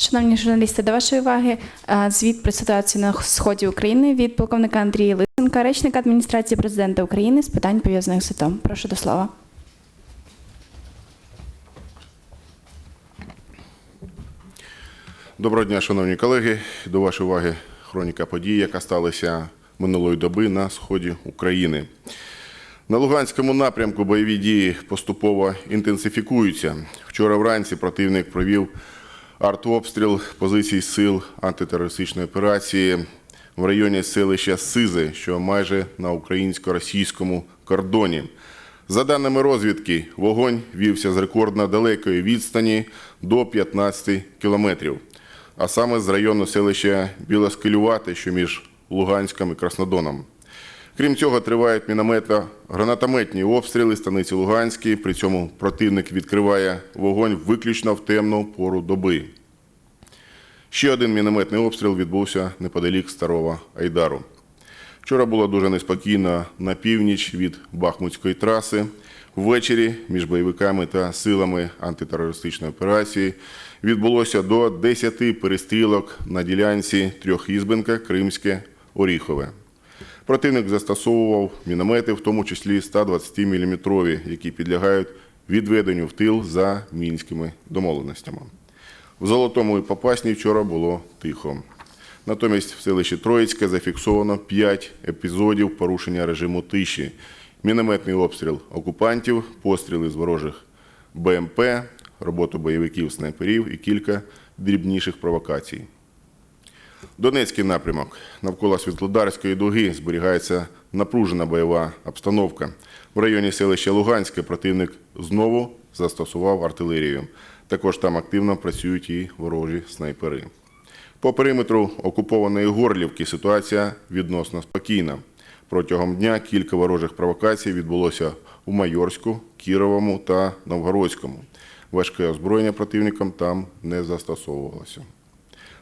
Шановні журналісти, до вашої уваги е, звіт про ситуацію на сході України від полковника Андрія Лисенка, речника адміністрації президента України з питань пов'язаних з АТО. Прошу до слова. Доброго дня, шановні колеги. До вашої уваги хроніка подій, яка сталася минулої доби на сході України. На Луганському напрямку бойові дії поступово інтенсифікуються. Вчора вранці противник провів артобстріл позицій сил антитерористичної операції в районі селища Сизи, що майже на українсько-російському кордоні. За даними розвідки, вогонь вівся з рекордно далекої відстані до 15 кілометрів, а саме з району селища Білоскелювати, що між Луганськом і Краснодоном. Крім цього, тривають міномето гранатометні обстріли станиці Луганській. При цьому противник відкриває вогонь виключно в темну пору доби. Ще один мінометний обстріл відбувся неподалік Старого Айдару. Вчора було дуже неспокійно на північ від Бахмутської траси. Ввечері між бойовиками та силами антитерористичної операції відбулося до 10 перестрілок на ділянці Трьохізбенка, Кримське, Оріхове. Противник застосовував міномети, в тому числі 120-мм, які підлягають відведенню в тил за мінськими домовленостями. В Золотому і Попасній вчора було тихо. Натомість в селищі Троїцьке зафіксовано 5 епізодів порушення режиму тиші, мінометний обстріл окупантів, постріли з ворожих БМП, роботу бойовиків снайперів і кілька дрібніших провокацій. Донецький напрямок. Навколо Світлодарської дуги зберігається напружена бойова обстановка. В районі селища Луганське противник знову застосував артилерію. Також там активно працюють і ворожі снайпери. По периметру окупованої Горлівки ситуація відносно спокійна. Протягом дня кілька ворожих провокацій відбулося у Майорську, Кіровому та Новгородському. Важке озброєння противником там не застосовувалося.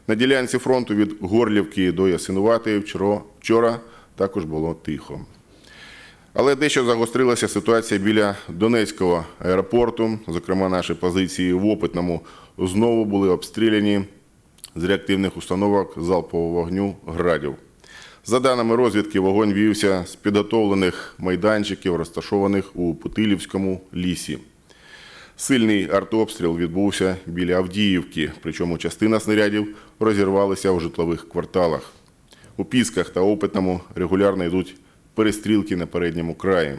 На ділянці фронту від Горлівки до Ясинуватої вчора також було тихо. Але дещо загострилася ситуація біля Донецького аеропорту. Зокрема, наші позиції в Опитному знову були обстріляні з реактивних установок залпового вогню градів. За даними розвідки, вогонь вівся з підготовлених майданчиків, розташованих у Путилівському лісі. Сильний артобстріл відбувся біля Авдіївки, причому частина снарядів розірвалася у житлових кварталах. У Пісках та Опитному регулярно йдуть перестрілки на передньому краї.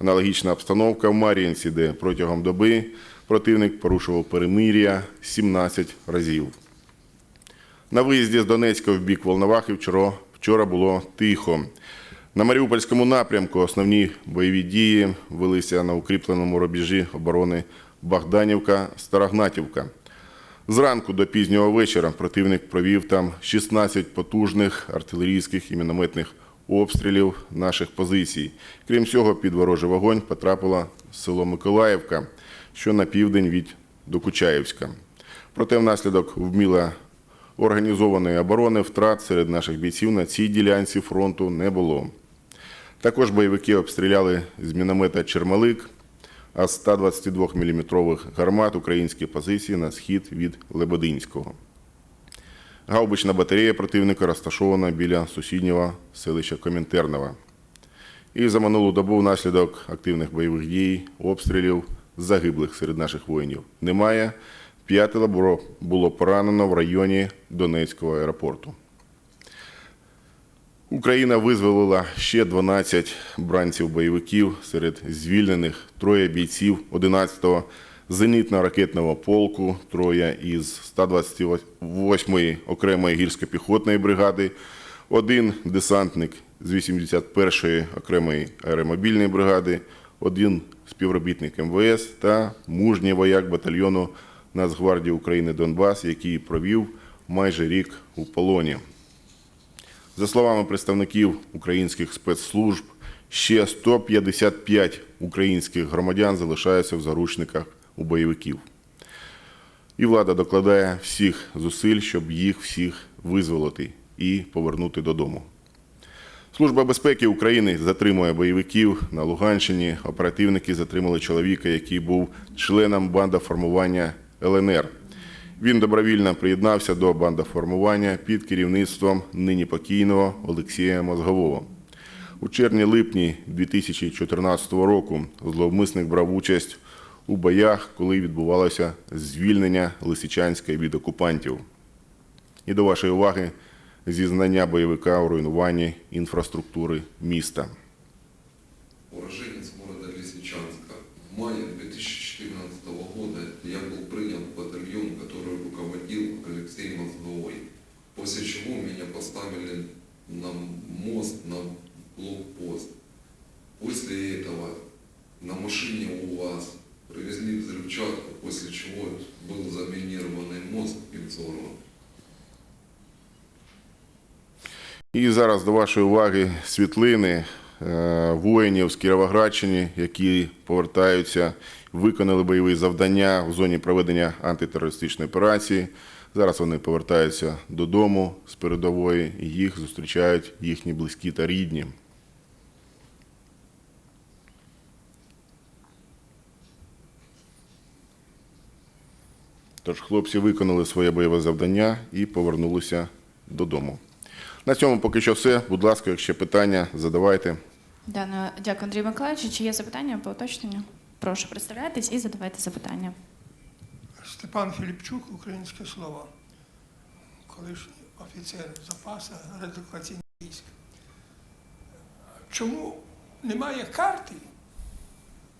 Аналогічна обстановка в Мар'їнці, де протягом доби противник порушував перемир'я 17 разів. На виїзді з Донецька в бік Волновахи вчора, вчора було тихо. На Маріупольському напрямку основні бойові дії велися на укріпленому рубежі оборони Богданівка, Старогнатівка. Зранку до пізнього вечора противник провів там 16 потужних артилерійських і мінометних обстрілів наших позицій. Крім цього, під ворожий вогонь потрапило село Миколаївка, що на південь від Докучаївська. Проте внаслідок вміло організованої оборони втрат серед наших бійців на цій ділянці фронту не було. Також бойовики обстріляли з міномета Чермалик, а з 122-мм гармат українські позиції на схід від Лебединського. Гаубична батарея противника розташована біля сусіднього селища Комінтернова. І за минулу добу внаслідок активних бойових дій, обстрілів загиблих серед наших воїнів немає. П'ятеро було- поранено в районі Донецького аеропорту. Україна визволила ще 12 бранців бойовиків серед звільнених троє бійців 11-го зенітно-ракетного полку, троє із 128-ї окремої гірсько-піхотної бригади, один десантник з 81-ї окремої аеромобільної бригади, один співробітник МВС та мужній вояк батальйону Нацгвардії України Донбас, який провів майже рік у полоні. За словами представників українських спецслужб, ще 155 українських громадян залишаються в заручниках у бойовиків. І влада докладає всіх зусиль, щоб їх всіх визволити і повернути додому. Служба безпеки України затримує бойовиків на Луганщині. Оперативники затримали чоловіка, який був членом бандоформування ЛНР. Він добровільно приєднався до бандоформування під керівництвом нині покійного Олексія Мозгового. У червні-липні 2014 року зловмисник брав участь у боях, коли відбувалося звільнення Лисичанська від окупантів. І до вашої уваги зізнання бойовика у руйнуванні інфраструктури міста. уроженец города Лисичанска. В мае 2014 года я был принят в батальон, который руководил Алексей Мозговой. После чего меня поставили на мост, на блокпост. После этого на машине у вас привезли взрывчатку, после чего был заминированный мост и взорван. І зараз до вашої уваги світлини е, воїнів з Кіровоградщини, які повертаються, виконали бойові завдання в зоні проведення антитерористичної операції. Зараз вони повертаються додому з передової, і їх зустрічають їхні близькі та рідні. Тож хлопці виконали своє бойове завдання і повернулися додому. На цьому поки що все. Будь ласка, якщо питання, задавайте. Дякую, дякую, Андрій Миколаївич. Чи є запитання по уточненню? Прошу представляйтесь і задавайте запитання. Степан Філіпчук, українське слово, колишній офіцер запасу радіолокаційних військ. Чому немає карти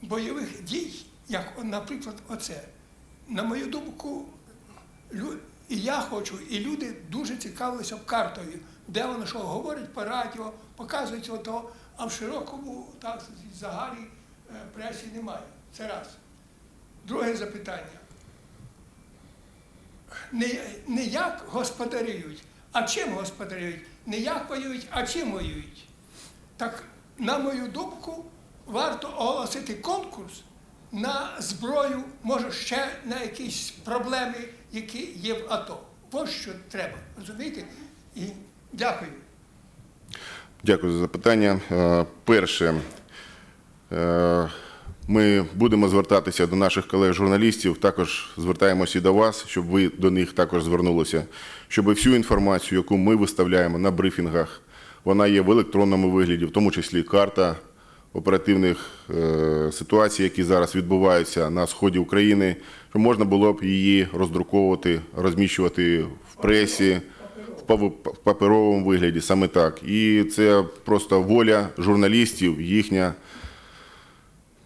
бойових дій, як, наприклад, оце? На мою думку, і я хочу, і люди дуже цікавилися картою, де воно що говорить по радіо, показують ото, а в широкому так, загалі е, пресі немає. Це раз. Друге запитання не, не як господарюють, а чим господарюють. Не як воюють, а чим воюють. Так, на мою думку, варто оголосити конкурс на зброю, може ще на якісь проблеми, які є в АТО. Ось що треба, розумієте? І дякую. Дякую за запитання. Е, Перше, е, ми будемо звертатися до наших колег-журналістів, також звертаємося і до вас, щоб ви до них також звернулися, щоб всю інформацію, яку ми виставляємо на брифінгах, вона є в електронному вигляді, в тому числі карта оперативних е, ситуацій, які зараз відбуваються на сході України, щоб можна було б її роздруковувати, розміщувати в пресі, в паперовому вигляді, саме так. І це просто воля журналістів, їхня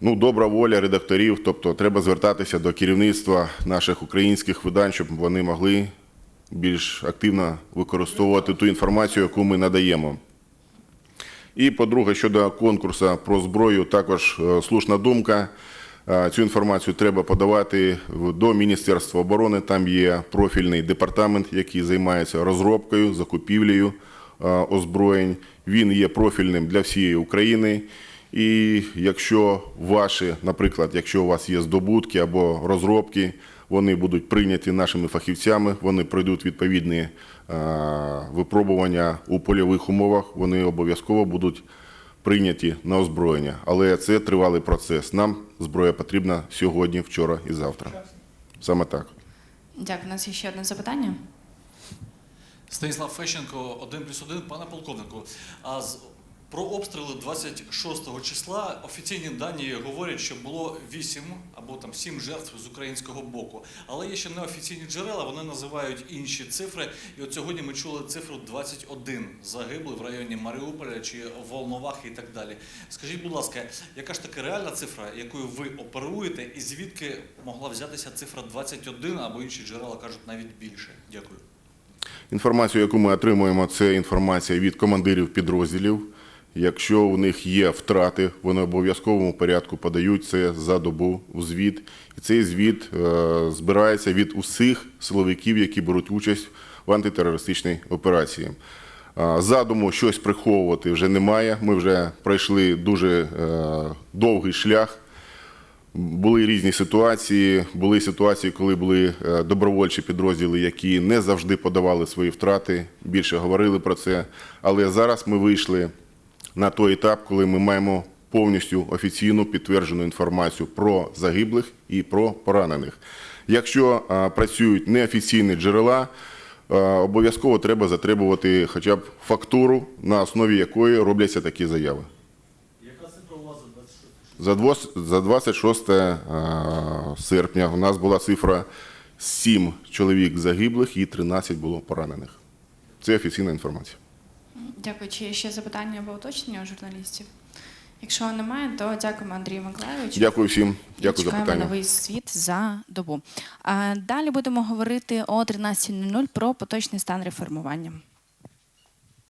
ну, добра воля редакторів. Тобто треба звертатися до керівництва наших українських видань, щоб вони могли більш активно використовувати ту інформацію, яку ми надаємо. І, по-друге, щодо конкурсу про зброю, також е, слушна думка. Е, Цю інформацію треба подавати до Міністерства оборони. Там є профільний департамент, який займається розробкою, закупівлею е, озброєнь. Він є профільним для всієї України. І якщо ваші, наприклад, якщо у вас є здобутки або розробки, вони будуть прийняті нашими фахівцями, вони пройдуть відповідні е, випробування у польових умовах, вони обов'язково будуть прийняті на озброєння. Але це тривалий процес. Нам зброя потрібна сьогодні, вчора і завтра. Саме так. Дякую. У нас є ще одне запитання. Станіслав Фещенко, 1 плюс 1. Пане полковнику, а з про обстріли 26 числа офіційні дані говорять, що було 8 або там 7 жертв з українського боку. Але є ще неофіційні джерела, вони називають інші цифри. І от сьогодні ми чули цифру 21 загиблих в районі Маріуполя чи Волновахи і так далі. Скажіть, будь ласка, яка ж таки реальна цифра, якою ви оперуєте, і звідки могла взятися цифра 21 або інші джерела кажуть навіть більше? Дякую. Інформацію, яку ми отримуємо, це інформація від командирів підрозділів. Якщо у них є втрати, вони в обов'язковому порядку подають це за добу в звіт. І цей звіт е, збирається від усіх силовиків, які беруть участь в антитерористичній операції. Е, Задуму щось приховувати вже немає. Ми вже пройшли дуже е, довгий шлях. Були різні ситуації. Були ситуації, коли були добровольчі підрозділи, які не завжди подавали свої втрати, більше говорили про це. Але зараз ми вийшли на той етап, коли ми маємо повністю офіційну підтверджену інформацію про загиблих і про поранених. Якщо працюють неофіційні джерела, обов'язково треба затребувати хоча б фактуру, на основі якої робляться такі заяви. Яка цифра у вас за 26? За 26 е, серпня у нас була цифра 7 чоловік загиблих і 13 було поранених. Це офіційна інформація. Дякую. Чи є ще запитання або уточнення у журналістів? Якщо немає, то дякуємо Андрію Миколаївичу. Дякую всім. Дякую за питання. новий світ за добу. А далі будемо говорити о 13.00 про поточний стан реформування.